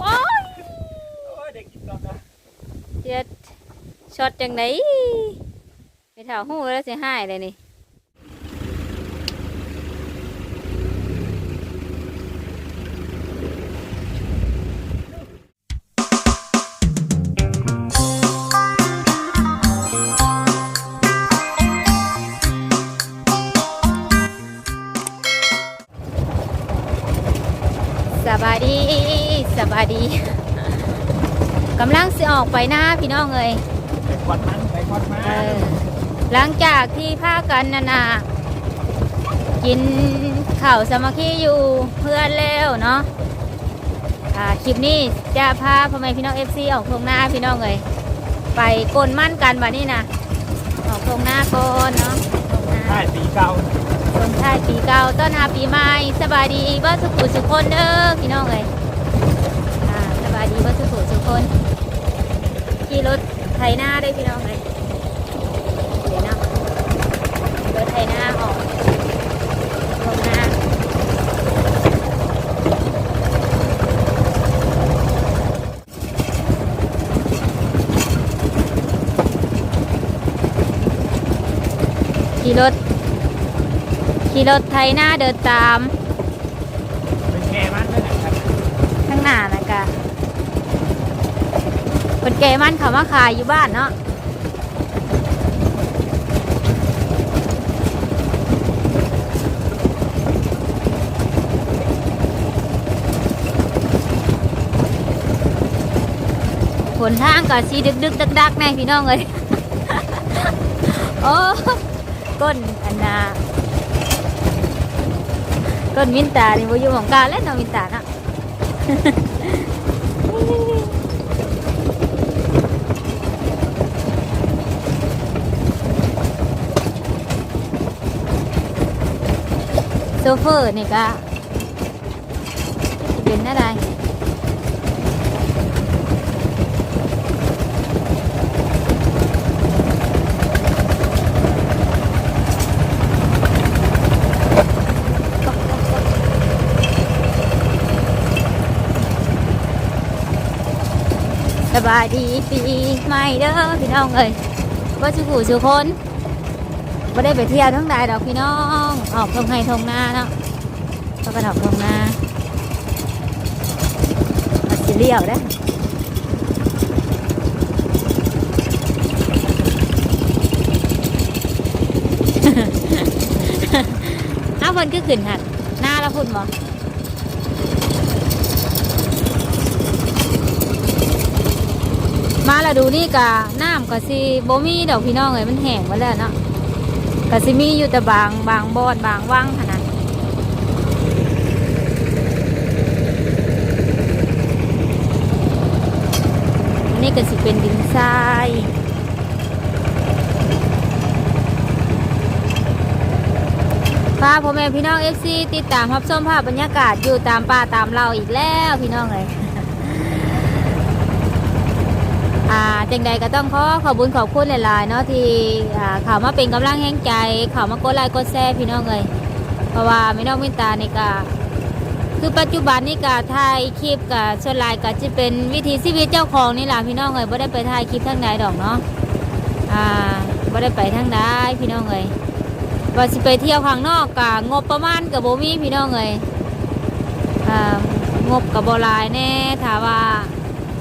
โอ้ยโอ้ยเด็กกินก่อนนะเจ็ดช็อตจังไหนไปถาหูแล้วสิหายเลยนี่ ออกไปหน้าพี่น้องเลยไปควันมันไปควันมาเออหลังจากที่พากันนานากินข้าวสามัคคีอยู่เพื่อนแล้วเนาะอ่าคลิปนี้จะพาพ่อแม่พี่น้องเอฟซีออกทงหน้าพี่น้องเลยไปกลมั่นกันวันนี้นะออกทงหน้าก่อนเนาะทงหน้าใช่ปีเก่าคนท้ายปีเก่าต้อนรับปีใหม่สบายดีเบ้าสุขุสุขคนเด้อพี่น้องเลยอ่าสบายดีเบ้าสุขุสุขคน ขี่รถไถหน้าได้พี่น้องเลยเดี๋ยวนะรถไถหน้าออกตรงหน้าขี่รถขี่รถไถหน้าเดินตาม เป็นแก่มันนั่นแหละครับ ข้างหน้านะกะคน แกมันเขามาขายอยู่บ้านเนาะผลทางก็สีดึกดึกดักดักแน่พี่น้องเลยโอ้ก้นอันนาก้นมินตานี่บ่อยู่ของกาเล่นเนาะมินตาเนาะ ซเฟอร์นี่ก็เป็นอะไรสบายดีปีใหม่เด้อพี่น้องเอ้ยว่าสุขูสุคน ไม่ได้ไปเที่ยวทั้งใดดอกพี่น้อง ออกทงไห้ทงหน้าเนาะก็กระดอกทงหน้ามาสิเลี้ยวได้ออ้าวเพิ่นก็ขึ้นหักหน้าแล้วพุ่นบ่มาล้วดูนี่กะน้ำกะสิบ่มีดอกพี่น้องเอ้ยมันแห้งหมดแล้วเนาะ กะสิมีอยู่แต่บางบางบอนบางว่างขนาดนนี้ก็สิเป็นดินทรายพาพ่อแม่พี่น้อง FC ติดตามรับชมภาพบรรยากาศอยู่ตามป่าตามเราอีกแล้วพี่น้องเลย อ่า จังใดก็ต้องขอขอบคุญขอบคุณหลายๆเนาะที่เข่าวมาเป็นกำลังแห่งใจเข่าวมากดไลค์กดแชร์พี่น้องเลยเพราะว่าไม่น้องมิตาในก็คือปัจจุบันนี่ก็ถ่ายคลิปกับส่วนลายก็จะเป็นวิถีชีวิตเจ้าของนี่แหละพี่น้องเลยไม่ได้ไปถ่ายคลิปทั้งใดดอกเนาะอ่าไม่ได้ไปทั้งใดพี่น้องเลยว่าสิไปเที่ยวข้างนอกกะงบประมาณกับโบมี่พี่น้องเลยอ่างบกับโบลายแน่ถามว่า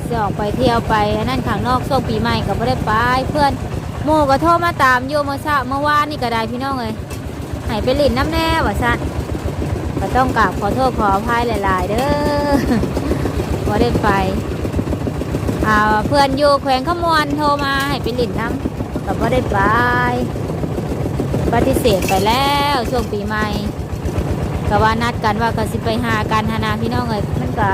จะออกไปเที่ยวไปอันนั่นข้างนอกช่วงปีใหม่ก็ไม่ได้ไปเพื่อนโมก็โทรมาตามโยมเมื่อเช้าเมื่อวานนี่ก็ได้พี่น้องเลยให้ไปหลินน้ำแน่ว่าซันก็ต้องกราบขอโทษขออภัยหลาย ๆ เด้อบ่ได้ไปอ่าเพื่อนอยู่แขวงขมวนโทรมาให้ไปหลินน้ำก็บ่ได้ไปปฏิเสธไปแล้วช่วงปีใหม่ก็ว่านัดกันว่าก็สิไปหากันหานาพี่น้องเลยมันก็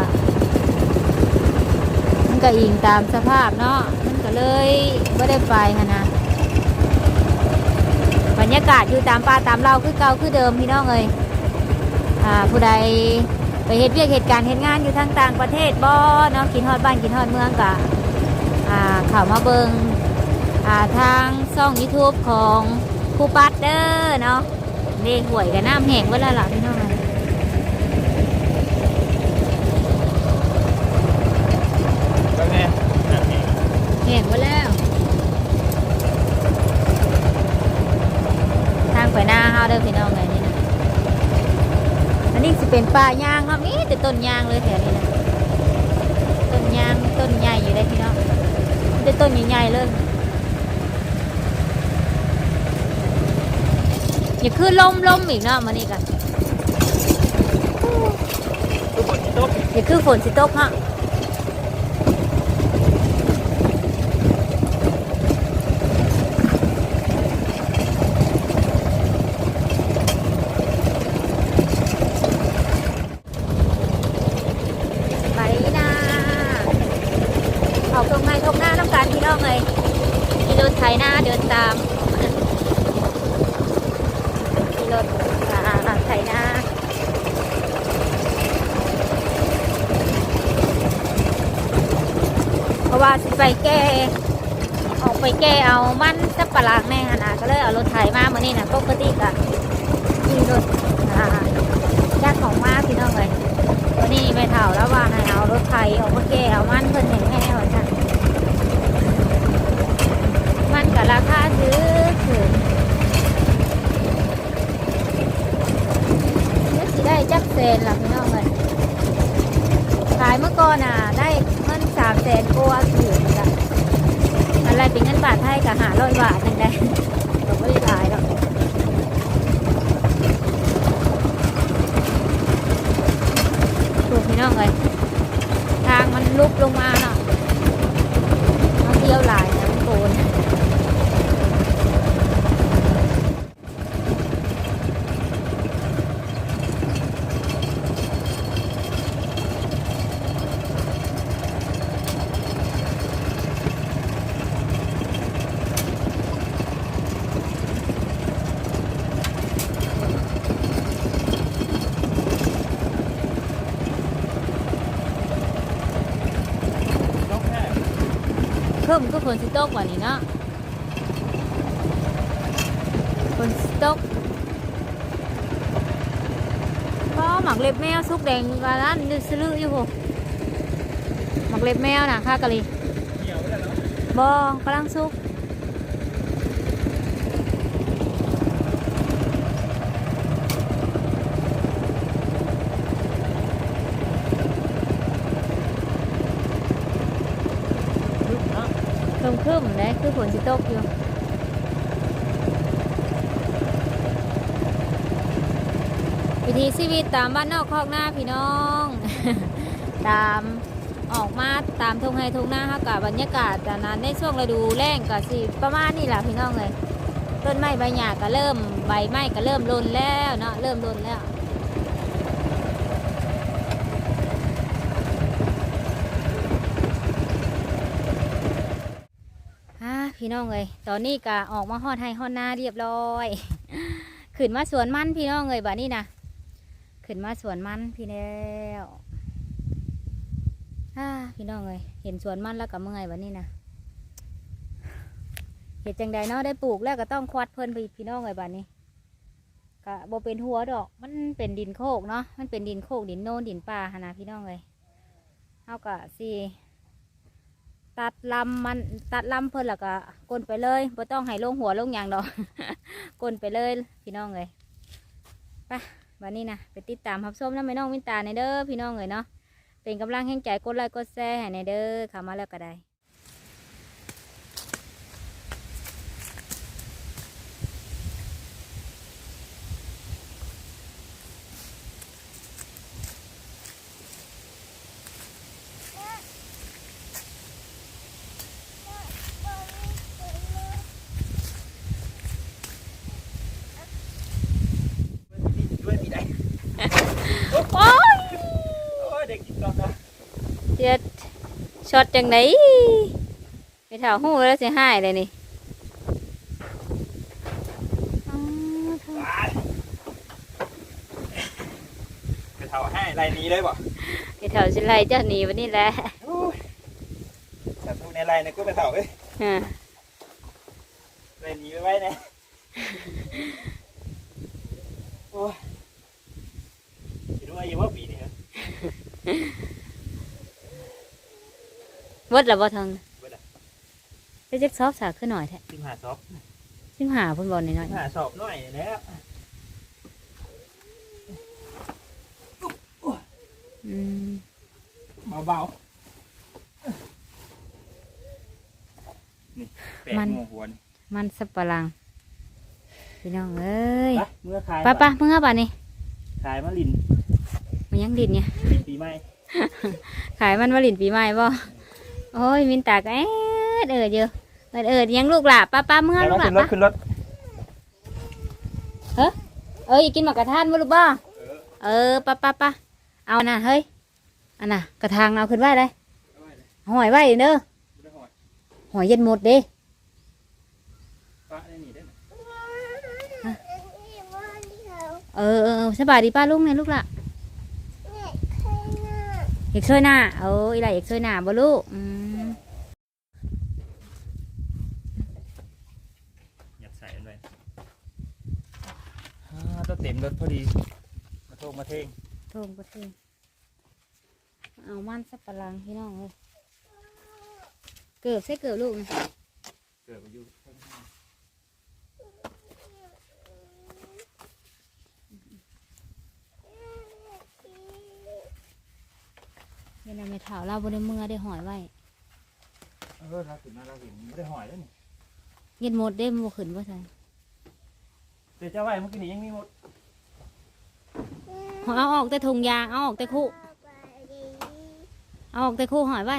ก็อิงตามสภาพเนาะมันก็เลยไม่ได้ไปหั้นะบรรยากาศอยู่ตามป่าตามเราคือเก่าคือเดิมพี่น้องเลยอ่าผู้ใดไปเหตุเวียกเหตุการณ์เหตุงานอยู่ทางต่างประเทศบ่เนาะกินฮอดบ้านกินฮอดเมืองกะอ่าข่าวมาเบิงอ่าทางช่องยูทูบของครูปัดเด้อเนาะนี่ห่วยกับน้ำแห้งไว้แล้วล่ะพี่น้อง แม่ห้งหมดแล้ว ทางไปหน้าเฮาเด้อพี่น้องไงนี่นะอันนี้จะเป็นป่ายางเนาะมีแต่ต้นยางเลยแถวนี้นะต้นยางต้นใหญ่อยู่เลยพี่น้องแต่ต้นใหญ่ๆเลยอย่าขึ้นลมลมอีกเนาะมานี่กันอย่าขึ้นฝนสิตกฮะ ว่าสิไปแก้ออกไปแก้เอามันสับปะหลังแน่ขนาดก็เลยเอารถไถมาเมื่อนี้นะปกติกะมีรถอ่าญาติของมาพี่น้องเลยวันนี้ไปเถ่าแล้วว่าให้เอารถไถออกมาแก้เอามันเพิ่นแห้งแห้งจ้ะมันกับราคาซื้อถือนี่สิได้จักเซนหลัพี่น้องเลยขายเมื่อก่อนอะได้ สามแสนกว่าถือจ้ะอะไรเป็นเงินบาทไทยกับหาร้อยบาทนั่นได้เราไม่ได้หลายหรอกถูกพี่น้องเลยทางมันลุกลงมาเนาะมาเที่ยวหลายนะมันโกนเพิ่มก็ฝนสิตกกว่านี้เนาะฝนสิตกก็หมักเล็บแมวสุกแดงกันนั้นดูซื้ออยู่พวกหมักเล็บแมวน่ะค่ากะลีเหี่ยวแล้วเนาะบอกำลังสุก นาะครึมครึมๆเลยคือฝนสิตกอยู่วิถีชีวิตตามบ้านนอกคอกหน้าพี่น้อง ตามออกมาตามทงไฮทงหน้าฮะกับบรรยากาศจากนั้นในช่วงฤดูแล้งก็สิประมาณนี้แหละพี่น้องเลยต้นไม้ใบหญ้าก็เริ่มใบไม้ก็เริ่มร่นแล้วเนาะเริ่มร่นแล้ว อ่า พี่น้องเลยตอนนี้ก็ออกมาฮอดให้ฮอดหน้าเรียบร้อย ขึ้นมาสวนมันพี่น้องเลยบัดนี้นะขึ้นมาสวนมันพี่แล้วพี่น้องเลยเห็นสวนมันแล้วก็เมื่อยบัดนี้นะเห็ดจังใดเนาะได้ปลูกแล้วก็ต้องควัดเพิ่นไปพี่น้องเลยบัดนี้ก็บ่เป็นหัวดอก มันเป็นดินโคกเนาะมันเป็นดินโคกดินโนนดินป่าหนนะพี่น้องเลยเอาก็สิ ตัดลำมันตัดลำเพิ่นแล้วก็กลนไปเลยบ่ต้องให้ลงหัวลงอย่างดอกกลนไปเลยพี่น้องเลยไปวันนี้นะไปติดตามรับส้มน้ำไม่น้องวินตาในเด้อพี่น้องเลยเนาะเป็นกำลังแห่งใจกดไลค์กดแชร์ให้ในเด้อเข้ามาแล้วก็ได้ ด้วยมีได้ โอ้ย โอ้ยเด็กกินก่อนนะ เจ็ด ช็อตจังไหนไปถาหูแล้วเสียหายเลยนี่อ๋อเท่าตายไปเท่าให้ไรนี้เลยบ่ไปเถาสิไลเจ้าหนีวันนี้แหละโอ้ยแต่ตูในไรเนี่ยก็ไปเท่าเอ้ยอ่าไรนี้ไว้ไว้เนี่ยโอ้ยคิดว่าอยู่ว่าปีนี้เหรอ เวิดแล้วบ่ทางเบิดอะไปเจ็บซอบสาขึ้นหน่อยแท้สิบห้าสอบซิมหาเพุ่นบอลหน่อยสิบห้าสอบหน่อยแล้วๆอืมเบาๆนี่แปะหัวหัวนี่มันสับปะหลังพี่น้องเอ้ยไปเมื่อขายไป้าป้าเมื่อป่ะนี่ขายมะลินมันยังดินเนี่ยปีใหม่ขายมันวาลินปีใหม่บ่ โอ้ยมินตากเอ๊ดเอิดเยอะเอิดเอิดยังลูกหล่ะป้าป้าเมื่อไปลูกหขึ้ล่ะนรถป้าขึ้นรถเอ้ยกินหมากกระทานบ่ลูกบ่เออป้าป้าป้าเอาน่ะเฮ้ยอันน่ะกระทางเอาขึ้นไว้เลยหอยไว้เด้อหอยเย็นหมดเด้ป้าได้หนีได้เออเออเออสบายดีป้าลุงเนี่ยลูกหล่ะอยากช่วยหน้าเอออีหล่ะอยากช่วยหน้าบ่ลูกอืม อยากใส่อันเลย อ่าตัวเต็มรถพอดี มาโทงมาเทงโทงก็เทงเอามันสับปะหลังพี่น้องเลยเกือบใส่เกือบลูกเกิดมาอยู่ข้างหน้าเวลาไม่เท่าเราบนเมื่อได้หอยไว้เออครับถึงมาเราเห็นไม่ได้หอยแล้วนี่เย็นหมดได้บ่ขึ้นบ่ใช่เดี๋ยวเจ้าไว้เมื่อกี้นี้ยังมีหมด เอาออกแต่ถุงยางเอาออกแต่คู่เอาออกแต่คู่หอยไว้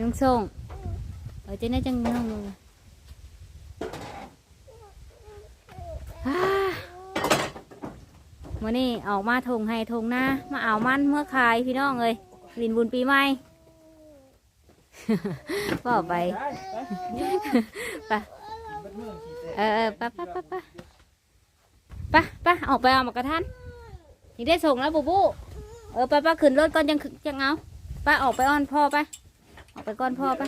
ยังส่งเออเจ๊น่าจังน้องเลยฮ่ามื่อนี้ออกมาทงให้ทงหน้ามาเอามันเมื่อขายพี่น้องเลยลินบุญปีใหม่ก็ไปไปเออไปไปไปไป ปไปออกไปเอามากระทันนี่ได้ส่งแล้วบูบูเออไปไปขึ้นรถก่อนยังยังเอาไปออกไปอ้อนพ่อไปออกไปก่อนพ่อไป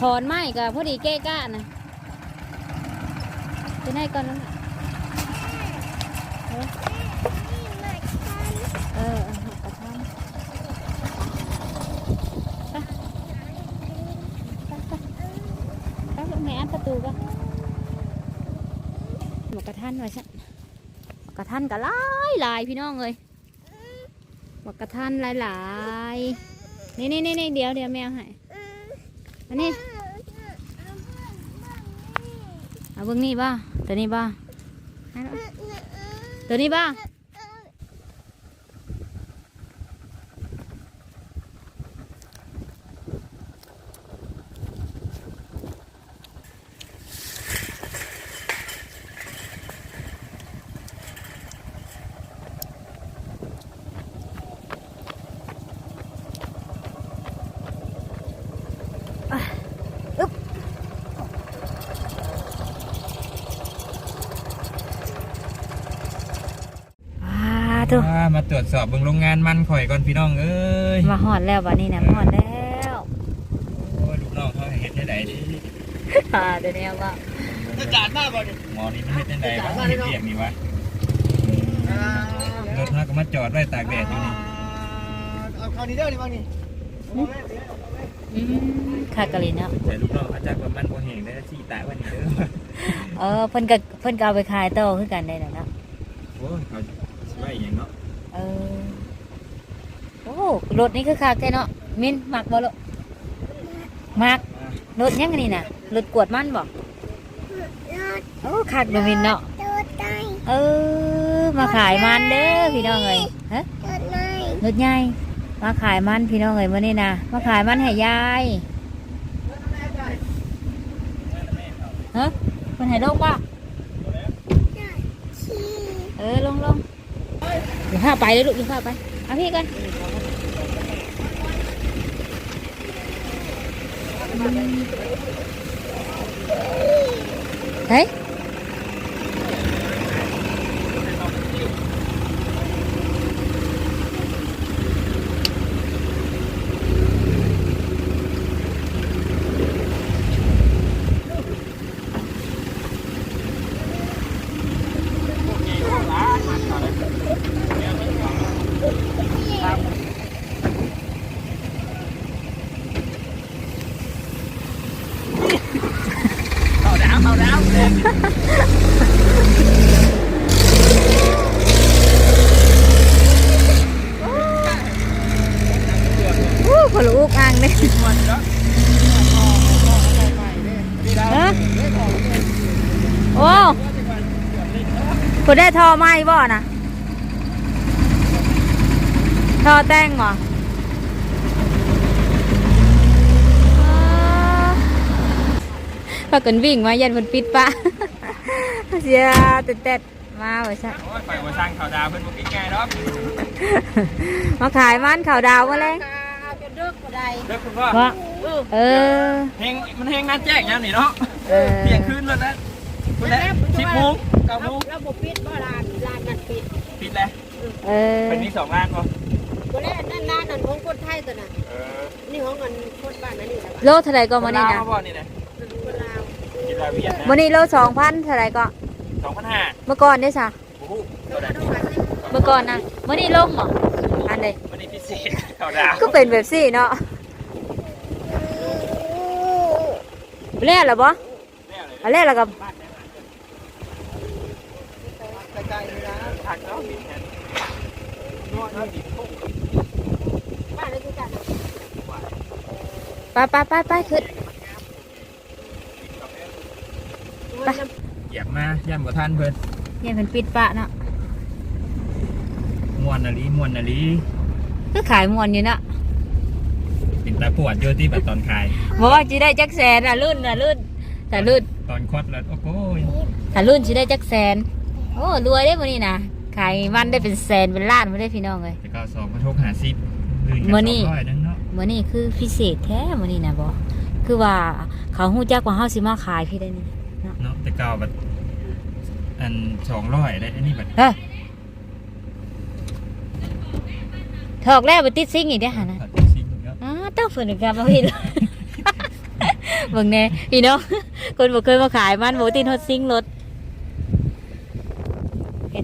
ถอนไม้กับพอดีเก้ก้านะจะให้ก่อนนั้นเออเออเออเอากระทันไปไปไปไปลูกแม่อัน ประตูก็หมกกระทันไว้ฉันหมกกระทันก็หลายหลายพี่น้องเลยหมกกระทันหลายหลายๆนี่นี่นี่นี่เดี๋ยวเดี๋ยวแมวให้อันนี้เอาเบิ่งนี่บ้าตัวนี้บ้าให้เนาะตัวนี้บ้า มาตรวจสอบเบิ่งโรงงานมันข่อยก่อนพี่น้องเอ้ยมาหอดแล้ววันนี้นะมาหอดแล้วโอ้ยลูกน้องเขาเห็นได้ไหนดิอ่าเดี๋ยวนี้ว่าจานมากบ่ดิหมอนี่มันเห็นได้ไหนวะเห็นเรียกนี่วะรถเขาก็มาจอดไว้ตากแดดอยู่นี่เอาคราวนี้เด้อนี่บ้างนี่อืมคากะลินเนาะแต่ลูกน้องเขาจักว่ามันบ่แห้งได้สิตายวันนี้เด้อเออเพิ่นก็เพิ่นก็เอาไปขายต่อคือกันได้น่ะเนาะโอ้ยเขาสิไว้หยังเนาะ เออโอ้รถนี่คือคากแท้เนาะมินมักบ่ลูกมักรถยังไงนี่น่ะรถกวดมันบ่โอ้คักเดูมินเนาะเออมาขายมันเด้อพี่น้องเอ้ยฮะรถใหญ่มาขายมันพี่น้องเอ้ยมื้อนี้นะมาขายมันให้ยายฮะเพิ่นให้ลงป่ะเออลงลง เดี๋ยวพาไปเลยลูกเดี๋ยวพาไปเอาพี่กันเฮ้ย ทอไหมบ่นะทอแต่งเหรอพากันวิ่งมายันมันปิดปะเสียเต็ดๆมาไว้ซะโอ้ยไปว่าสร้างเขาดาวเพิ่นบ่กินง่ายเนาะมาขายมันข่าวดาวมาเลยเด้อคุณพ่อว่าเออเฮงมันเฮงงานแจ้งยามนี่เนาะเออเที่ยงคืนแล้วนะ คุณแล้ว10โมง9โมงระบบปิดบ่ร้านร้านนั่นปิดปิดแล้วเออเป็นมีสองร้านบ่บ่แล้วนั่นร้านนั่นของคนไทยตัวน่ะเออนี่ของคนคนบ้านนั่นนี่แหละโลเท่าไหรก็มานี่นะลาวบ่นี่นะคนลาวกินลาเวียดนะวันนี้โลสองพันเท่าไหรก็2,500เมื่อก่อนได้สะโอ้โหตัวละต้องหาสิเมื่อก่อนนะวันนี้ลงเหรออันเดวันนี้พิเศษเขาดาวก็เป็นแบบสี่เนาะเล่นหรอบ่เอาเล่นหรอกับ ใกล้ๆนี่นะ ผักเนาะบินกันนวดเนาะบินพุ่ง บ้านนั่นคือกันน่ะ ไปไปไปไปขึ้นไปเหยียบมาย่ำกับท่านเพิ่นเนี่ยเป็นปิดปะเนาะมวนนาลีมวนนาลีก็ขายมวนอยู่เนาะเป็นตาปวดอยู่ที่แบบตอนขายบอกว่าจะได้จักแสนอะรุ่นอะรุ่นแต่รุ่นตอนคลอดแล้วโอ้โหแต่รุ่นจะได้จักแสนโอ้รวยได้วันนี้นะ ขายมันได้เป็นแสนเป็นล้านไม่ได้พี่น้องเลยแต่ก็สองกระทกหาซิปลื่นกันมื้สอนี้องร้อยนึงเนาะมื่อนี้คือพิเศษแท้มื่อนี้นะบอคือว่าเขาหู้จักว่าเฮาสิมาขายพี่ได้นี่เนาะแต่เก่าแบบอันสองร้อยได้อันนี้แบบเฮ้ยถอกแล้วไปติดซิงอีกได้อหานะผัดซิงเนาะอ้าต้องฝืนกันมาพี่เบิ่งแน่พี่น้องคนบ่เคยมาขายมันบ่ติดฮอตซิงรถเฮ็ด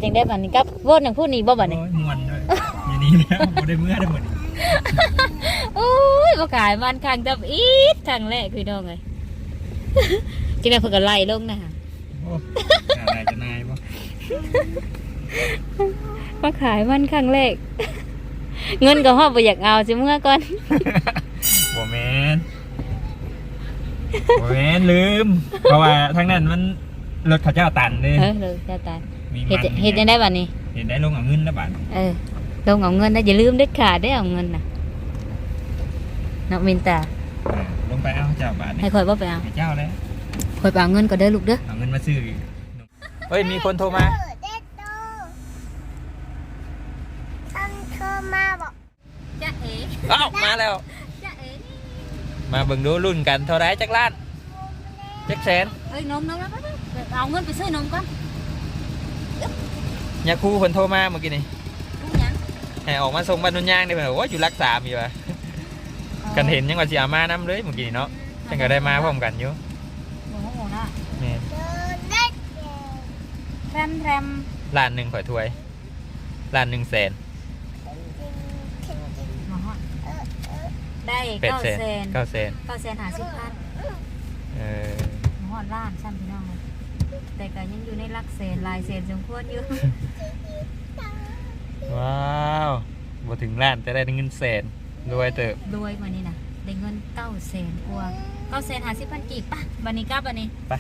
จังได้บัดนี้กับวนอย่างพูดนี่บ่บัดนี้โอ้ยมวนด้วยอย่างนี้แล้วบ่ได้เมื่อได้หมดโอ้ยมาขายมันครั้งดับอีดครั้งแรกพี่น้องเอ้ยจังได้เพิ่นก็ไล่ลงนะโอ้อะไรจะนายบ่มาขายมันครั้งแรก เงินก็ฮอดบ่อยากเอาสิเมื่อก่อนบ่แมนบ่แมนลืม เพราะว่าทั้งนั้นมันรถเขาเจ้าตันเลยเออเลยจะตาย มีเฮ็ดมันเฮ็ดจังได้บัดนี้เห็นได้ลงเอาเงินแล้วบาทเออลงเอาเงินนะอย่าลืมเด็ดขาดได้อเอาเงินน่ะนักมินตาอ่าลงไปเอาเจ้าบาทให้คอยบ่ไปเอาให้เจ้าแล้วคอยไปเอาเงินก็เด้อลูกเด้อเอาเงินมาซื้อเฮ้ยมีคนโทรมาท่านโทรมาบอกจ้าเอ๋เอ้ามาแล้ว จ้าเอ๋มาเบิ่งดูรุ่นกันเท่าไรจักล้านจักแสนเอ้ยนมนมแล้วเอาเงินไปซื้อนมก่อน ยาคูคนโทรมาเมื่อกี้นี่ลูกหยังให้ออกมาส่งบ้านนุ่นย่างได้ไหมโอ้ยอยู่รักสามอยู่ว่ะกันเห็นยังว่าสิเอามานํเลยเมื่อกี้นี่เนาะฉันก็ได้มาพร้อมกันอยู่โอ้โหนะนี่แรมแรมล้านหนึ่งข่อยถ้วยล้านหนึ่งแสนมาฮอดได้แปดเก้าแสนแสนเก้าแสนเก้าแสนหาสิบพันเออมาฮอดล้านซ้ำพี่น้องเลย แต่ก็ยังอยู่ในหลักแสนหลายแสนสมควรอยู่ ว้าวบ่ถึงล้านแต่ได้เงินแสนรวยเติบรวยกว่านี้นะได้เงินเก้าแสนกว่าเก้าแสนหาสิบพันกีบป่ะบันนี้กลับบันนี้ ไป